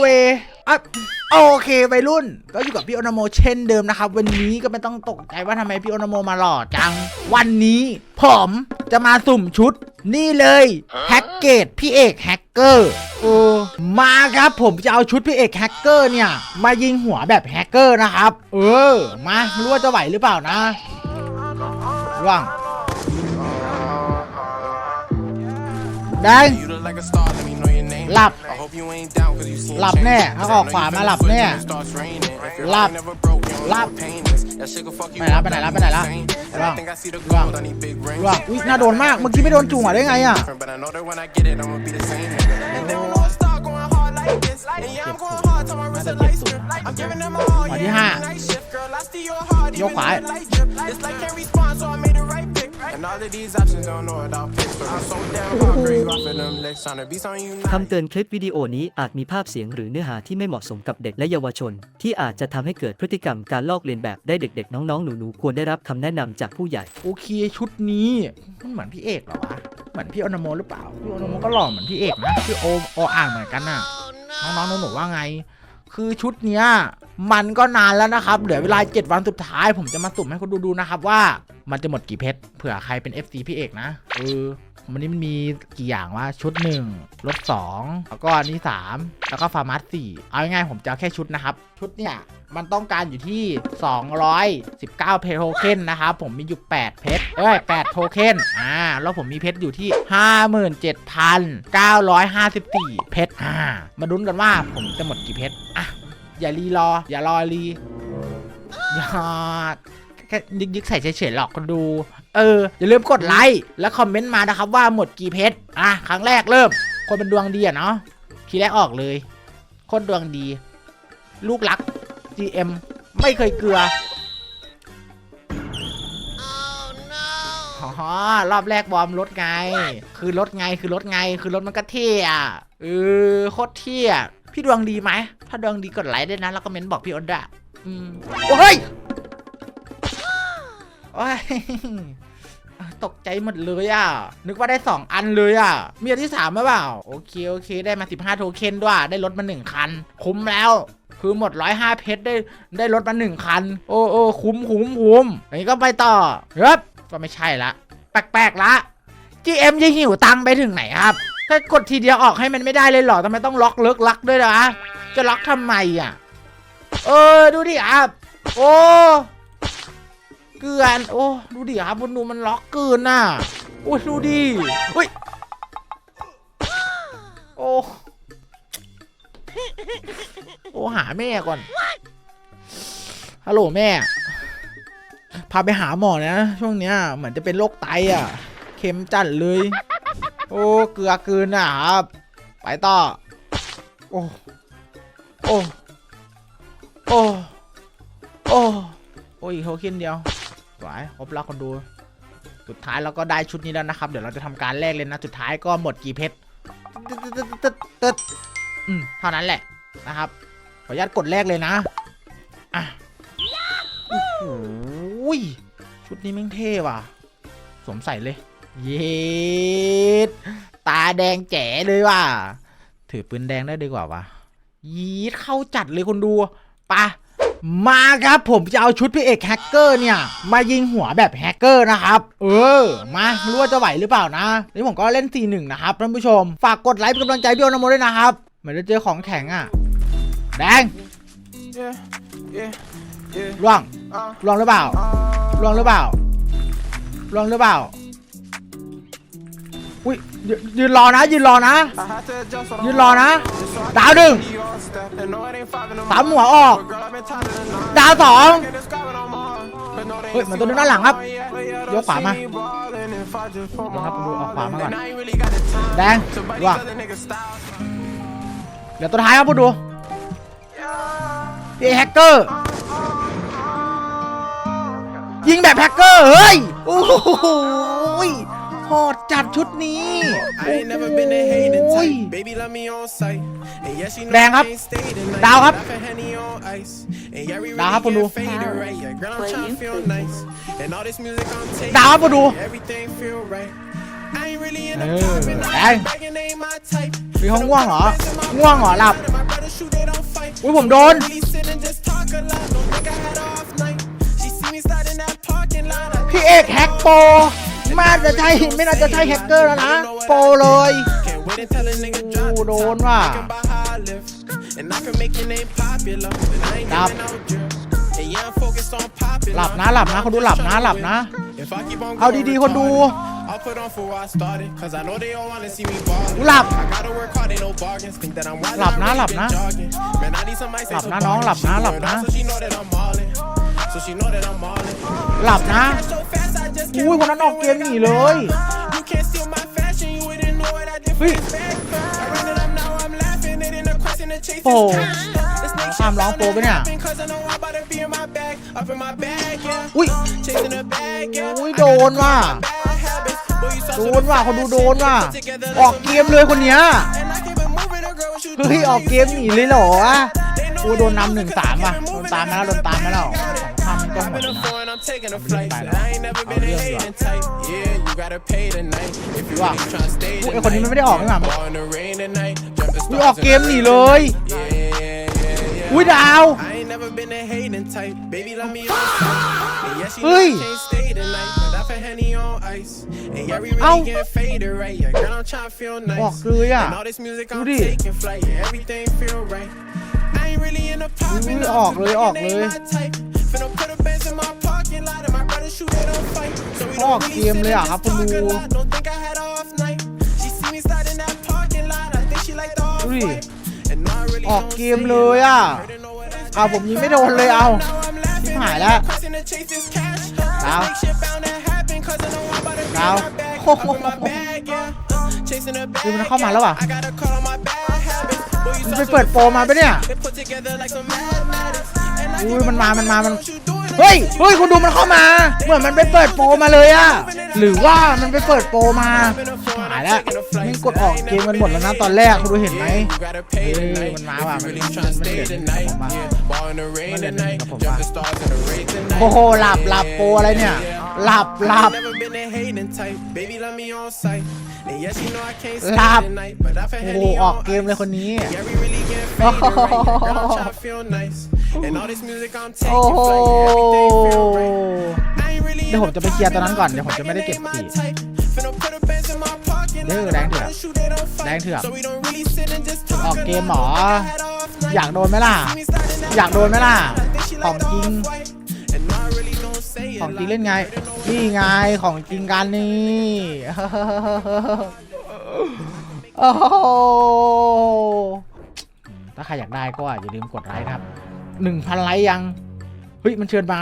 เวอะโอเควัยรุ่น ก็อยู่กับพี่โอนาโมเช่นเดิมนะครับ วันนี้ก็ไม่ต้องตกใจว่าทำไมพี่โอนาโมมาหล่อจัง วันนี้ผมจะมาสุ่มชุด นี่เลยแฮกเกตพี่เอกแฮกเกอร์เออมาครับผมจะเอาชุดพี่เอกแฮกเกอร์เนี่ย มายิงหัวแบบแฮกเกอร์นะครับ เออ มาไม่รู้ว่าจะไหวหรือเปล่านะร่วงแดง You look like a star, let me know your name. หลับ I hope you ain't down 'cause you seen หลับ change. แน่ 'Cause ถ้า I ออก know ขวา you มา feel หลับ good แน่ when it starts raining. If your หลับ life never broke, you don't หลับ know pain is. That shit gon' fuck you ไปแล้ว up ไปไหน and แล้ว I ไปไหนแล้ว insane. And ร่ว I ง think I see the ร่วง gold, I need big rings. ร่วงอุ้ยน่าโดนมากเมื่อกี้ไม่โดนจุ่หัวได้ไงอะ But I know that when I get it, I'ma be the same. And they don't know I start going hard like this. And yeah, I'm going hard till my wrist is light strip. I'm giving them all, วันที่ yeah, ห้า night shift, girl. I steal your heart, ยก even ขวา in the light drip. It's like can't respond, so I made the right pick. And all of these options don't know it, I'll pick. But I'm so damn hungry, off of them legs, tryna be something you know. คำเตือนคลิปวิดีโอนี้อาจมีภาพเสียงหรือเนื้อหาที่ไม่เหมาะสมกับเด็กและเยาวชน ที่อาจจะทำให้เกิดพฤติกรรมการลอกเลียนแบบได้เด็กๆ น้องๆ หนูๆ ควรได้รับคำแนะนำจากผู้ใหญ่ โอเคชุดนี้มันเหมือนพี่เอกเหรอวะ เหมือนพี่โอนาโมหรือเปล่า พี่โอนาโมก็หล่อเหมือนพี่เอกนะ พี่โอโออ่างเหมือนกันน่ะ น้องๆหนูๆว่าไง คือชุดเนี้ยมันก็นานแล้วนะครับ เหลือเวลา 7 วันสุดท้าย ผมจะมาสุ่มให้คุณดูดูนะครับว่ามันจะหมดกี่เพชรเผื่อใครเป็น FC พี่เอกนะเออ วันนี้มันมีกี่อย่างว่าชุด1รถ2แล้วก็อันนี้3แล้วก็ฟาร์มัส4เอาง่ายๆผมจะแค่ชุดนะครับ ชุดเนี่ยมันต้องการอยู่ที่ 219 เพชรโทเค็นนะครับ ผมมีอยู่ 8 เพชรเอ้ย 8 โทเค็นอ่า แล้วผมมีเพชรอยู่ที่ 57,954 เพชรอ่า มาลุ้นกันว่าผมจะหมดกี่เพชร อะ อย่ารีรอ อย่ารอรีอย่า แค่ยึกยึกๆใส่เฉยๆหรอกคนดู เออ อย่าลืมกดไลค์และคอมเมนต์มานะครับว่าหมดกี่เพชรอะครั้งแรกเริ่ม คนเป็นดวงดีอะเนาะทีแรกออกเลย คนดวงดี ลูกรัก GM ไม่เคยเกลือ อ๋อ รอบแรกบอมรถไง คือรถไง คือรถไง คือรถมันก็เท่อะเออ โคตรเท่อะพี่ดวงดีไหม ถ้าดวงดีกดไลค์ด้วยนะ แล้วก็เม้นบอกพี่อดอะอืมโอ้ย โอ้ยตกใจหมดเลยอะ นึกว่าได้ 2 อันเลยอะ มีอันที่3ไหมเปล่า โอเค โอเค ได้มา 15 โทเค็นด้วย ได้รถมา 1 คัน คุ้มแล้ว คือหมด 105 เพชรได้ ได้รถมา 1 คัน โอ้โอ้คุ้มคุ้มคุ้มอย่างนี้ก็ไปต่อเฮ้ยก็ไม่ใช่ละ แปลกๆละ GM จะหิวตังค์ไปถึงไหนครับ ถ้ากดทีเดียวออกให้มันไม่ได้เลยเหรอทำไมต้องล็อกเลิกลักด้วยนะจะล็อกทำไมอะ เออ ดูดิครับ โอ้ เกลือนโอ้ดูดิครับคุณดูมันล็อกเกินน่ะโอ้ยดูดิเฮ้ยโอ้โอ้หาแม่ก่อนฮัลโหลแม่ พาไปหาหมอนะ ช่วงเนี้ยเหมือนจะเป็นโรคไตอะ เข็มจัดเลย โอ้เกลือเกินน่ะครับ ไปต่อ โอ้ โอ้ โอ้ โอ้ โอ้ยโทเค็นเดียว สวยครบแล้วคนดู สุดท้ายเราก็ได้ชุดนี้แล้วนะครับ เดี๋ยวเราจะทำการแลกเลยนะ สุดท้ายก็หมดกี่เพชรตึ๊ดตึ๊ดตึ๊ดตึ๊ดอืมเท่านั้นแหละนะครับ ขออนุญาตกดแรกเลยนะอะโอ้โหชุดนี้แม่งเท่ว่ะ สวมใส่เลย เย็ดตาแดงแจ๋เลยว่ะ ถือปืนแดงได้ดีกว่าวะยีดเข้าจัดเลยคนดูปะ มาครับผมจะเอาชุดพี่เอกแฮกเกอร์เนี่ย มายิงหัวแบบแฮกเกอร์นะครับ เออ มาไม่รู้ว่าจะไหวหรือเปล่านะนี่ผมก็เล่น 4-1 นะครับท่านผู้ชม ฝากกดไลค์เป็นกำลังใจพี่โอนาโมด้วยนะครับเหมือนจะเจอของแข็งอะ แดง Yeah, yeah, yeah. ล่วง Uh, ล่วงหรือเปล่าล่วงหรือเปล่าล่วงหรือเปล่าอุ้ ยืนรอนะ ยืนรอนะ ยืนรอนะ ดาวดึงสามหัวออก ดาวสองเฮ้ยมันตัวนึงด้านหลังครับยกขวามาครับดูออกขวามาก่อนแดงดูอะเดี๋ยวตัวท้ายครับพูดดูพี่แฮกเกอร์ยิงแบบแฮกเกอร์เฮ้ยโอ้โห ดจัดชุดนี้ I ain't never been a hating โอ้ย type. Baby love me on sight. And yes, she know แดงครับ I ain't stayed the night. ดาวครับ Laughing Henny on ice. And yeah, we ดาวครับ really คุณดู get faded right. Yeah, girl, I'm tryna feel nice. And all this music I'm taking. ดาวครับคุณดู Everything feel right. I ain't really in เอ the อ top and แด I ง ain't bragging, ain't my type. มีห้องง่วงเหรอ ง่วงเหรอหลับ อุ้ยผมโดน Really sit and just talk a lot. Don't think I had a off night. She see me starting that parking lot. I พี่เอกแฮกโปร ไม่น่าจะใช่ไม่น่าจะใช่แฮกเกอร์แล้วนะโปรเลย can't wait until a nigga drop the โดน top. ว่ะ Thinking about how I live. And I can make your name popular. But I ain't หลับ giving no drip. And yeah, I'm focused on popular. หลับนะหลับนะคนดูหลับนะหลับนะ If I keep on เอา going ดีๆคนดู retarded, I'll put on for where I started. Cause I know they all wanna see me ballin'. หลับ I gotta work hard, ain't no bargains. Think that I'm wild, หลับนะ I really หลับนะ been jogging. Man, I need some ice, หลับ ain't นะ so น้องหลับนะ bargain. หลับ She นะ word out, So she know that I'm ballin'. So she know that I'm ballin'. หลับนะ อุ้ยคนนั้นออกเกมหนีเลย You can't steal my fashion, you wouldn't know what I did for เฮ้ย this bag. I ran it up, now I'm laughing. It ain't a question to chase โอ้ this cash. This next ข้าม shit ร้อง bound โปร to ปะเนี่ย happen, Cause I know I'm about to be in my bag. Up in my bag, yeah. อุ้ย Chasing the bag, yeah. อุ้ยโดนว่ะ Bad habits. Boy, you start โด to นว่ะคนดูโดนว่ะ put together อ like อก some เกมเลยคนเนี้ย And I keep it moving, a girl, what you เฮ้ย doing? ออกเกมหนีเลยเหรอวะกูโดนนำหนึ่งสามว่ะโดนตามมาแล้วโดนตามมาแล้ว สองข้ามมันก็หมด Hopping a นะ foreign, I'm taking a I'm flight. really Said I ain't never been a I'll really hating type. Yeah, you gotta pay tonight. If you ว่ะ really tryna stay ไอคนนี้มันไม่ได้ออกนี่หว่า Ball in the rain tonight. Jumping อุ้ย stars ออกเกม in the หนี night. เลย Yeah, yeah, yeah, yeah. อุ้ยดาว I ain't never been a hating type. Baby, let me on side. And yeah, she know Hey. I can't stay tonight. But I put Henny on ice. And yeah, we really Ow. getting faded right. Yeah, girl, I'm tryna feel ออก nice. เลยอ่ะ And all this music, I'm ดูดิ taking flight. Yeah, everything feel right. I ain't really in the popping อุ้ย up. ออกเลยออกเลย Ain't my type. Finna put a Benz in my parking lot. And my brother shoot, they don't fight. So we ออก don't เก really ม sit เลย and อะครับ just คุณ talk ดู a lot. Don't think I had a off night. She see me starting that parking lot. I think she like the off ดูดิ white. And no, I really ออก don't เก say ม it เลยอะ loud. Heard it, know what I เอาผมยิงไม่โดนเลยเอาชิบหายแล้วดาวดาวโอ้โหคือมันเข้ามาแล้วว่ะมันไปเปิดโปรมาปะเนี่ย อุ้ยมันมา มันมา มัน เฮ้ย เฮ้ยคุณดูมันเข้ามา เหมือนมันไปเปิดโปรมาเลยอะหรือว่ามันไปเปิดโปรมาหายแล้วม่งกดออกเกมมันหมดแล้วนะตอนแรกคุณดูเห็นไหมเออมันมาว่ะมันมันมันเดือดผมมามันเดือดกับผมมาโอ้โหหลับหลับโปรอะไรเนี่ย หลับหลับหลับโอ้โหออกเกมเลยคนนี้โอ้โหโอ้โหเดี๋ยวผมจะไปเคลียร์ตอนนั้นก่อน เดี๋ยวผมจะไม่ได้เก็บสี เด้อแดงเถื่อนแดงเถื่อนออกเกมเหรออยากโดนไหมล่ะ อยากโดนไหมล่ะ ของจริง ของจริงเล่นไง นี่ไงของจริงกันนี่โอ้โหถ้าใครอยากได้ก็อย่าลืมกดไลค์นะครับหนึ่งพันไลค์ยัง เฮ้ย มันเชิญมา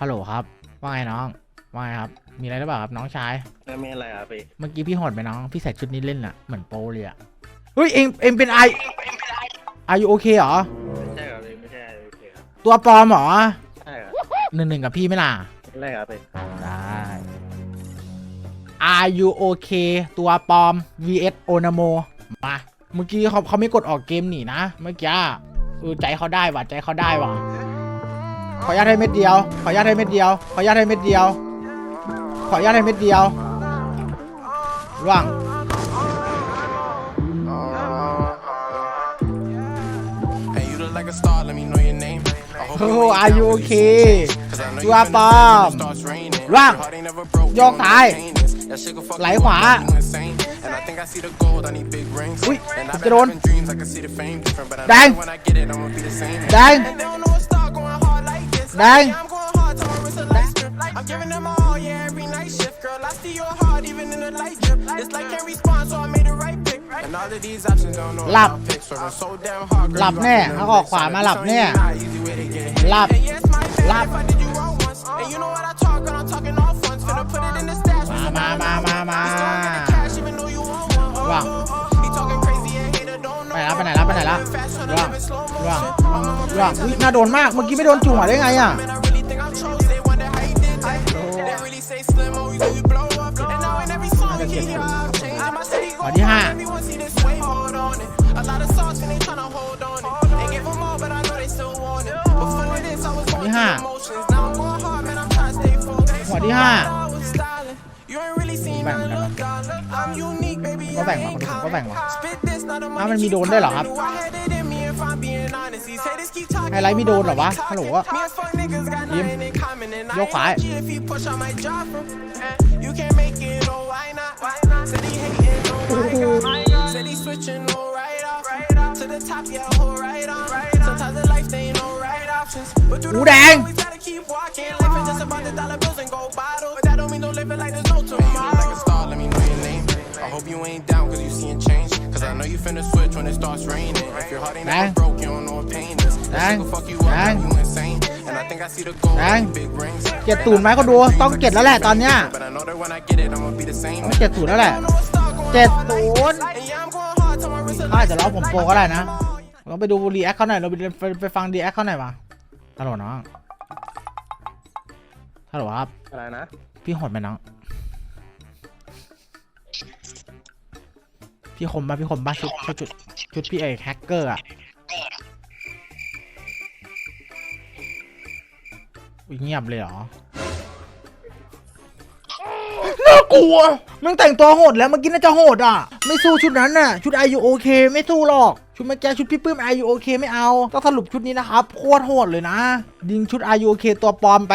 ฮัลโหลครับ ว่าไงน้อง ว่าไงครับ มีอะไรหรือเปล่าครับน้องชาย ไม่มีอะไรครับพี่ เมื่อกี้พี่โหดไปน้อง พี่ใส่ชุดนี้เล่นอะเหมือนโปรเลยอะเฮ้ย เองเองเป็นไออายุโอเคเหรอ ไม่ใช่ครับพี่ไม่ใช่โอเคครับ ตัวปลอมเหรอใช่ครับ หนึ่งหนึ่งกับพี่ไหม่ล่ะไม่ได้ครับพี่ได้ Are you okay ตัวปลอม vs Onamo มา เมื่อกี้เขาเขาไม่กดออกเกมหนีนะ เมื่อกี้เออใจเขาได้ว่ะใจเขาได้ว่ะ ขออนุญาตให้เม็ดเดียว ขออนุญาตให้เม็ดเดียว ขออนุญาตให้เม็ดเดียว ขออนุญาตให้เม็ดเดียวร่วง Hey, you look like a star, let me know your name. I hope Oh, you ain't are you down with these okay? things, 'cause I know you Dua finna bom. feel when it starts raining. ร่าง Your heart ain't never broke, โยก you ซ้าย know that pain is. That shit gon' fuck ไหล you ขวา up, you insane. And I think I see the gold, I need big rings. อุ๊ย And I've จะ been โดน having dreams, I can see the fame different, but I แดง know when I get it, I'ma be the same. แดง And they don't know what start going hard like this. แดง Yeah, I'm going hard till my wrist a light strip. I'm giving them all, yeah, every night shift, girl. I see your heart even in the light drip. It's like can't respond, so I made the right pick. And all of these options don't know หลับ how to pick, so I'm so damn hard, girl. หลับ you แน่ rockin' ถ้า them ออก licks. ขวามาหลับ It's แน่ only not easy way to get hit. หลับ And yes, my bad หลับ one. Oh, ว่าง He talking crazy and hater don't know. ไปแล้วไปไหนแล้วไปไหนแล้ว Fast, tryna ร่วง live in slow ร่วง motion. ร่วงอุ้ยน่าโดนมากเมื่อกี้ไม่โดนจุ่มหัวได้ไงอะ Man, I really think I'm chosen. They wonder how you did that. They really say slim, always do you blow up. And now in every song we can hear I'm changing. My city go ข้อที่ห้า Everyone see this way, hold on it. A lot of sauce and they tryna hold on it. Ain't give them all, but I know they still want it. Before this, I was going ที่ห้า through emotions. Now I'm going ก็ I แบ่งมา ain't คนดูผมก็ common. แบ่งมา Spit this, not a อ้าวมันมีโดนด้วยเหรอครับ I had it in me if These haters keep talking, ไฮไลท์ไม่โดนเหรอวะ talking. ฮัลโหล Me and fuck niggas got Yim. nothing in common, and I Yo, ain't quiet. OG if he push, I might drop him. Eh, You can't make it, oh why not? Said he hating, oh my god. Said he switching, no right off. To the top, yeah, oh right on. Sometimes in life they ain't no right options, but through the Ooh, dang. road, we gotta keep walking. Life is just about the dollar bills and gold bottles, but that don't mean no living like there's no tomorrow. Hope you ain't down cause you seeing change. Cause I know you finna switch when it starts raining. If your heart ain't Dang. never broke, you don't know what pain is. That Dang. shit will fuck you up, Dang. now you insane. And I think I see the gold Dang. in big rings. เจ็ดศูนย์ไหมก็ดูต้องเจ็ดแล้วแหละตอนเนี้ย But I know that when I get it, I'ma be the same. ต้องเจ็ดศูนย์แล้วแหละ I don't know what's stuck going เจ็ด on. ศูนย์ And yeah, I'm going hard till my wrist is เขาอาจจะล้อผมโปรก็ได้นะเราไปดูรีแอคเขาหน่อยเราไปไปไปฟังรีแอคเขาหน่อยมาฮัลโหลน้องฮัลโหลครับอะไรนะ พี่โหดไหมน้อง พี่คมปะพี่คมปะชุดชุดชุดชุดพี่เอกแฮกเกอร์อะเงียบเลยเหรอ น่ากลัวมึงแต่งตัวโหดแล้วเมื่อกี้น่าจะโหดอะ ไม่สู้ชุดนั้นน่ะ ชุด i u OK ไม่สู้หรอก ชุดเมื่อกี้ชุดพี่ปื้ม i u OK ไม่เอา ต้องสรุปชุดนี้นะครับ โคตรโหดเลยนะ ยิงชุด i u OK ตัวปลอมไป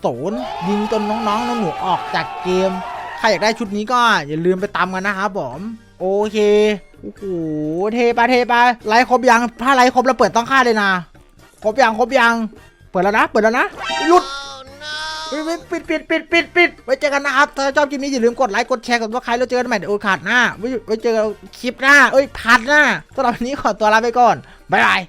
70ยิงจนน้องๆน้องหนูออกจากเกม ใครอยากได้ชุดนี้ก็อย่าลืมไปตามกันนะครับผม โอเค โอ้โห เทปะเทปะไลค์ครบยัง ถ้าไลค์ครบแล้วเปิดต้องค่าเลยนะ ครบยัง ครบยัง เปิดแล้วนะ เปิดแล้วนะหยุดปิดปิดปิดปิดปิดไว้เจอกันนะครับ ถ้าชอบคลิปนี้อย่าลืมกดไลค์ กดแชร์ กดว่าใครแล้วเจอกันใหม่ในโอกาสหน้า ไว้เจอคลิปหน้า เอ้ยพาร์ทหน้าสำหรับวันนี้ขอตัวลาไปก่อน บ๊ายบาย